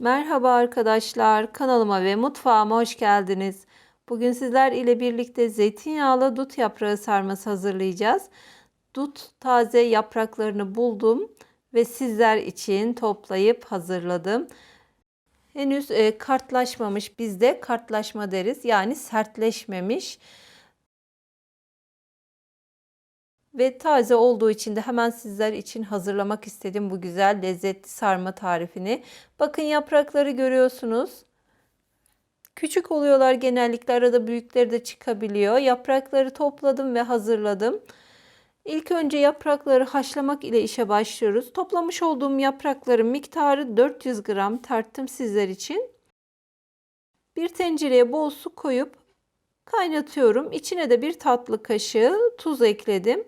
Merhaba arkadaşlar, kanalıma ve mutfağıma hoş geldiniz. Bugün sizler ile birlikte zeytinyağlı dut yaprağı sarması hazırlayacağız. Dut taze yapraklarını buldum ve sizler için toplayıp hazırladım. Henüz e, kartlaşmamış, bizde kartlaşma deriz. Yani sertleşmemiş. Ve taze olduğu için de hemen sizler için hazırlamak istedim bu güzel lezzetli sarma tarifini. Bakın yaprakları görüyorsunuz. Küçük oluyorlar genellikle arada büyükleri de çıkabiliyor. Yaprakları topladım ve hazırladım. İlk önce yaprakları haşlamak ile işe başlıyoruz. Toplamış olduğum yaprakların miktarı 400 gram tarttım sizler için. Bir tencereye bol su koyup kaynatıyorum. İçine de bir tatlı kaşığı tuz ekledim.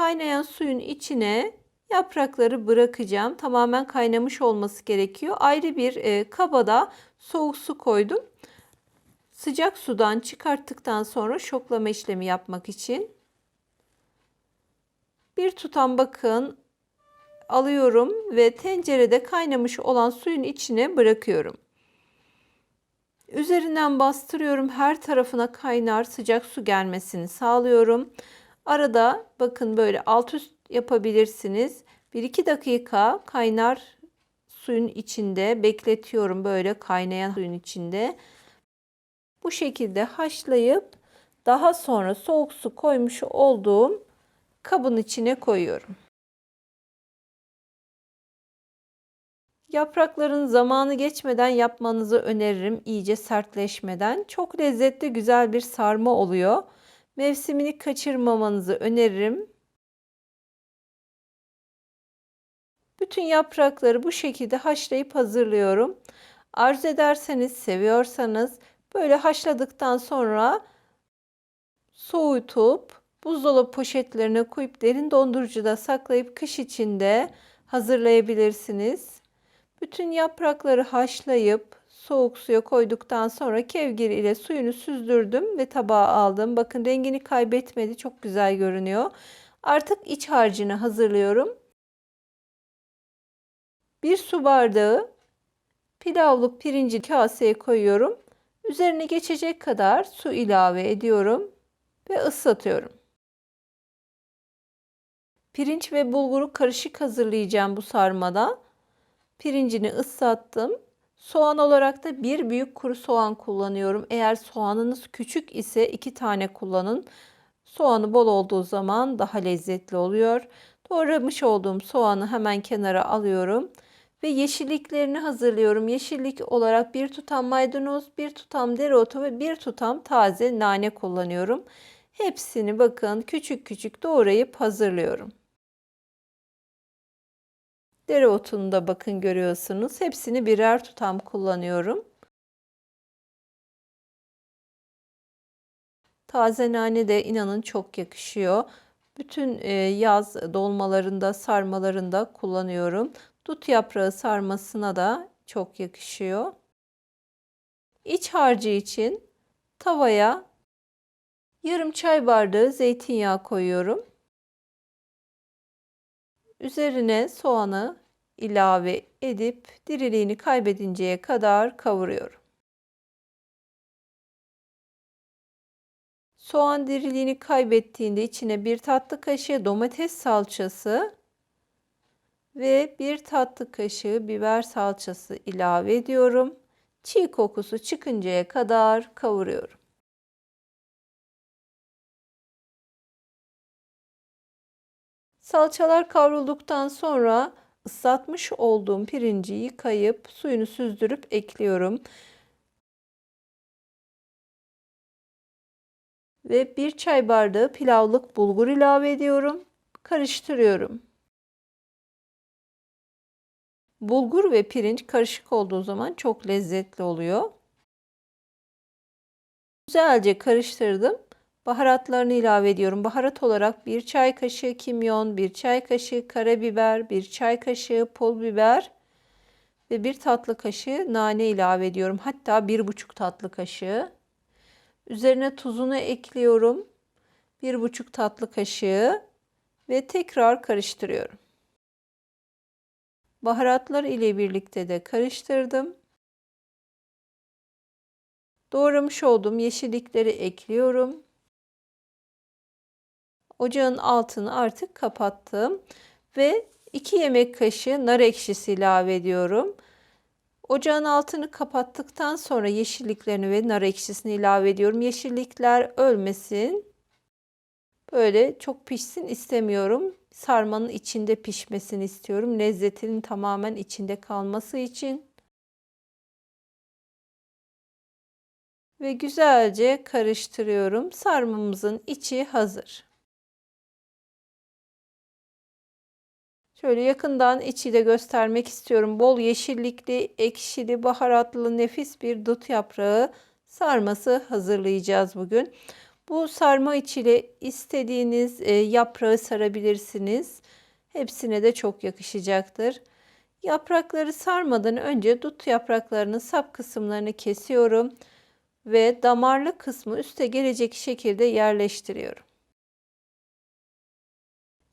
Kaynayan suyun içine yaprakları bırakacağım. Tamamen kaynamış olması gerekiyor. Ayrı bir e, kabada soğuk su koydum. Sıcak sudan çıkarttıktan sonra şoklama işlemi yapmak için bir tutam bakın alıyorum ve tencerede kaynamış olan suyun içine bırakıyorum. Üzerinden bastırıyorum. Her tarafına kaynar sıcak su gelmesini sağlıyorum. Arada bakın böyle alt üst yapabilirsiniz. 1-2 dakika kaynar suyun içinde bekletiyorum böyle kaynayan suyun içinde. Bu şekilde haşlayıp daha sonra soğuk su koymuş olduğum kabın içine koyuyorum. Yaprakların zamanı geçmeden yapmanızı öneririm. iyice sertleşmeden. Çok lezzetli güzel bir sarma oluyor. Mevsimini kaçırmamanızı öneririm. Bütün yaprakları bu şekilde haşlayıp hazırlıyorum. Arzu ederseniz, seviyorsanız böyle haşladıktan sonra soğutup buzdolabı poşetlerine koyup derin dondurucuda saklayıp kış içinde hazırlayabilirsiniz. Bütün yaprakları haşlayıp soğuk suya koyduktan sonra kevgir ile suyunu süzdürdüm ve tabağa aldım. Bakın rengini kaybetmedi. Çok güzel görünüyor. Artık iç harcını hazırlıyorum. Bir su bardağı pilavlık pirinci kaseye koyuyorum. Üzerine geçecek kadar su ilave ediyorum ve ıslatıyorum. Pirinç ve bulguru karışık hazırlayacağım bu sarmada. Pirincini ıslattım. Soğan olarak da bir büyük kuru soğan kullanıyorum. Eğer soğanınız küçük ise iki tane kullanın. Soğanı bol olduğu zaman daha lezzetli oluyor. Doğramış olduğum soğanı hemen kenara alıyorum. Ve yeşilliklerini hazırlıyorum. Yeşillik olarak bir tutam maydanoz, bir tutam dereotu ve bir tutam taze nane kullanıyorum. Hepsini bakın küçük küçük doğrayıp hazırlıyorum. Dereotunu da bakın görüyorsunuz. Hepsini birer tutam kullanıyorum. Taze nane de inanın çok yakışıyor. Bütün e, yaz dolmalarında, sarmalarında kullanıyorum. Dut yaprağı sarmasına da çok yakışıyor. İç harcı için tavaya yarım çay bardağı zeytinyağı koyuyorum. Üzerine soğanı ilave edip diriliğini kaybedinceye kadar kavuruyorum. Soğan diriliğini kaybettiğinde içine bir tatlı kaşığı domates salçası ve bir tatlı kaşığı biber salçası ilave ediyorum. Çiğ kokusu çıkıncaya kadar kavuruyorum. Salçalar kavrulduktan sonra ıslatmış olduğum pirinci yıkayıp suyunu süzdürüp ekliyorum. Ve bir çay bardağı pilavlık bulgur ilave ediyorum. Karıştırıyorum. Bulgur ve pirinç karışık olduğu zaman çok lezzetli oluyor. Güzelce karıştırdım. Baharatlarını ilave ediyorum. Baharat olarak bir çay kaşığı kimyon, bir çay kaşığı karabiber, bir çay kaşığı pul biber ve bir tatlı kaşığı nane ilave ediyorum. Hatta bir buçuk tatlı kaşığı. Üzerine tuzunu ekliyorum. Bir buçuk tatlı kaşığı ve tekrar karıştırıyorum. Baharatlar ile birlikte de karıştırdım. Doğramış olduğum yeşillikleri ekliyorum. Ocağın altını artık kapattım ve 2 yemek kaşığı nar ekşisi ilave ediyorum. Ocağın altını kapattıktan sonra yeşilliklerini ve nar ekşisini ilave ediyorum. Yeşillikler ölmesin. Böyle çok pişsin istemiyorum. Sarmanın içinde pişmesini istiyorum. Lezzetinin tamamen içinde kalması için. Ve güzelce karıştırıyorum. Sarmamızın içi hazır. Şöyle yakından içi de göstermek istiyorum. Bol yeşillikli, ekşili, baharatlı nefis bir dut yaprağı sarması hazırlayacağız bugün. Bu sarma içiyle istediğiniz e, yaprağı sarabilirsiniz. Hepsine de çok yakışacaktır. Yaprakları sarmadan önce dut yapraklarının sap kısımlarını kesiyorum ve damarlı kısmı üste gelecek şekilde yerleştiriyorum.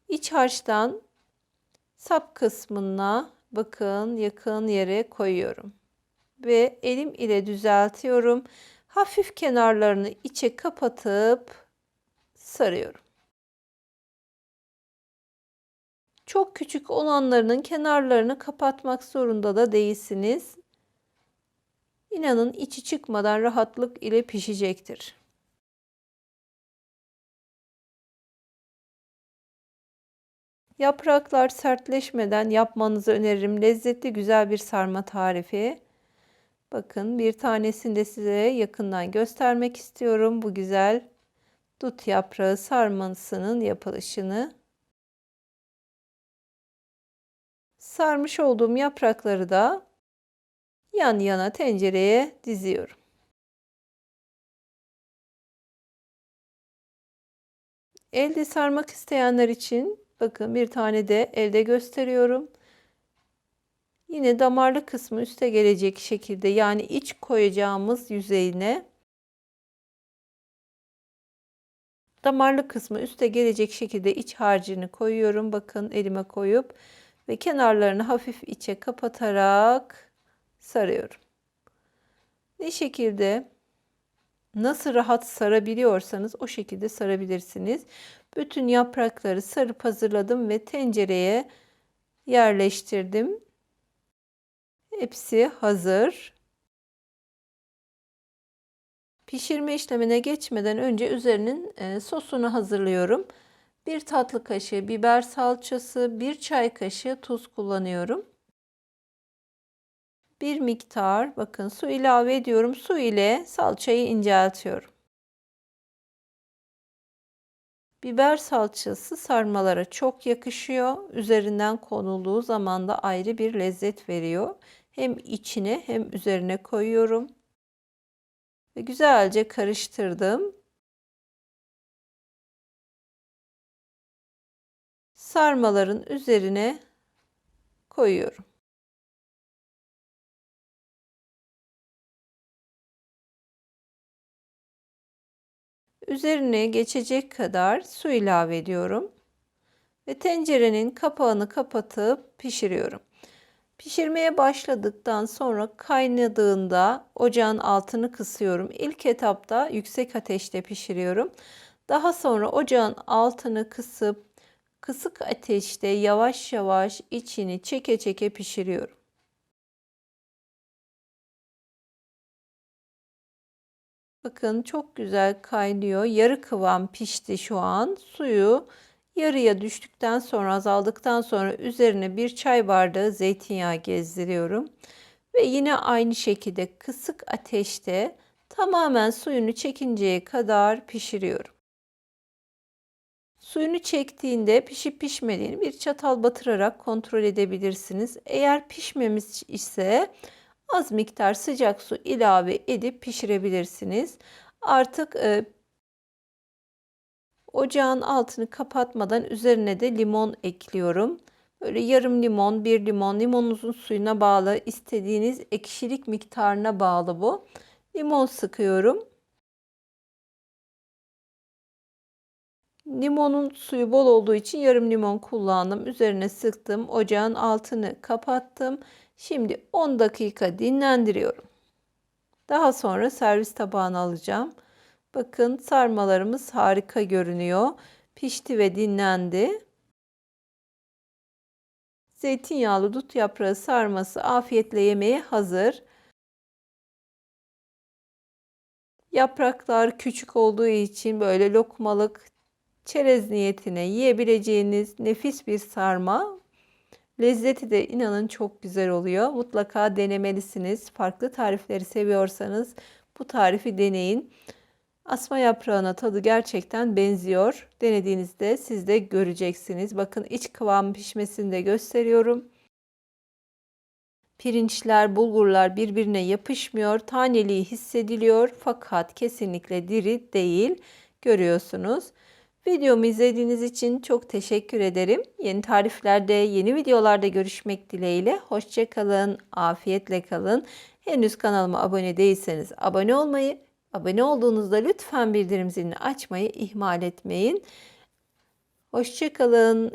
İç harçtan sap kısmına bakın yakın yere koyuyorum. Ve elim ile düzeltiyorum. Hafif kenarlarını içe kapatıp sarıyorum. Çok küçük olanlarının kenarlarını kapatmak zorunda da değilsiniz. İnanın içi çıkmadan rahatlık ile pişecektir. Yapraklar sertleşmeden yapmanızı öneririm. Lezzetli güzel bir sarma tarifi. Bakın bir tanesini de size yakından göstermek istiyorum. Bu güzel dut yaprağı sarmasının yapılışını. Sarmış olduğum yaprakları da yan yana tencereye diziyorum. Elde sarmak isteyenler için bakın bir tane de elde gösteriyorum. Yine damarlı kısmı üste gelecek şekilde yani iç koyacağımız yüzeyine damarlı kısmı üste gelecek şekilde iç harcını koyuyorum. Bakın elime koyup ve kenarlarını hafif içe kapatarak sarıyorum. Ne şekilde nasıl rahat sarabiliyorsanız o şekilde sarabilirsiniz. Bütün yaprakları sarıp hazırladım ve tencereye yerleştirdim. Hepsi hazır. Pişirme işlemine geçmeden önce üzerinin e, sosunu hazırlıyorum. Bir tatlı kaşığı biber salçası, bir çay kaşığı tuz kullanıyorum. Bir miktar bakın su ilave ediyorum. Su ile salçayı inceltiyorum. Biber salçası sarmalara çok yakışıyor. Üzerinden konulduğu zaman da ayrı bir lezzet veriyor. Hem içine hem üzerine koyuyorum. Ve güzelce karıştırdım. Sarmaların üzerine koyuyorum. Üzerine geçecek kadar su ilave ediyorum. Ve tencerenin kapağını kapatıp pişiriyorum. Pişirmeye başladıktan sonra kaynadığında ocağın altını kısıyorum. İlk etapta yüksek ateşte pişiriyorum. Daha sonra ocağın altını kısıp kısık ateşte yavaş yavaş içini çeke çeke pişiriyorum. Bakın çok güzel kaynıyor. Yarı kıvam pişti şu an. Suyu yarıya düştükten sonra azaldıktan sonra üzerine bir çay bardağı zeytinyağı gezdiriyorum. Ve yine aynı şekilde kısık ateşte tamamen suyunu çekinceye kadar pişiriyorum. Suyunu çektiğinde pişip pişmediğini bir çatal batırarak kontrol edebilirsiniz. Eğer pişmemiş ise az miktar sıcak su ilave edip pişirebilirsiniz. Artık e, ocağın altını kapatmadan üzerine de limon ekliyorum. Böyle yarım limon, bir limon, limonunuzun suyuna bağlı, istediğiniz ekşilik miktarına bağlı bu. Limon sıkıyorum. Limonun suyu bol olduğu için yarım limon kullandım. Üzerine sıktım. Ocağın altını kapattım. Şimdi 10 dakika dinlendiriyorum. Daha sonra servis tabağına alacağım. Bakın sarmalarımız harika görünüyor. Pişti ve dinlendi. Zeytinyağlı dut yaprağı sarması afiyetle yemeğe hazır. Yapraklar küçük olduğu için böyle lokmalık çerez niyetine yiyebileceğiniz nefis bir sarma. Lezzeti de inanın çok güzel oluyor. Mutlaka denemelisiniz. Farklı tarifleri seviyorsanız bu tarifi deneyin. Asma yaprağına tadı gerçekten benziyor. Denediğinizde siz de göreceksiniz. Bakın iç kıvam pişmesini de gösteriyorum. Pirinçler, bulgurlar birbirine yapışmıyor. Taneliği hissediliyor fakat kesinlikle diri değil. Görüyorsunuz. Videomu izlediğiniz için çok teşekkür ederim. Yeni tariflerde, yeni videolarda görüşmek dileğiyle. Hoşçakalın, afiyetle kalın. Henüz kanalıma abone değilseniz abone olmayı, abone olduğunuzda lütfen bildirim zilini açmayı ihmal etmeyin. Hoşçakalın.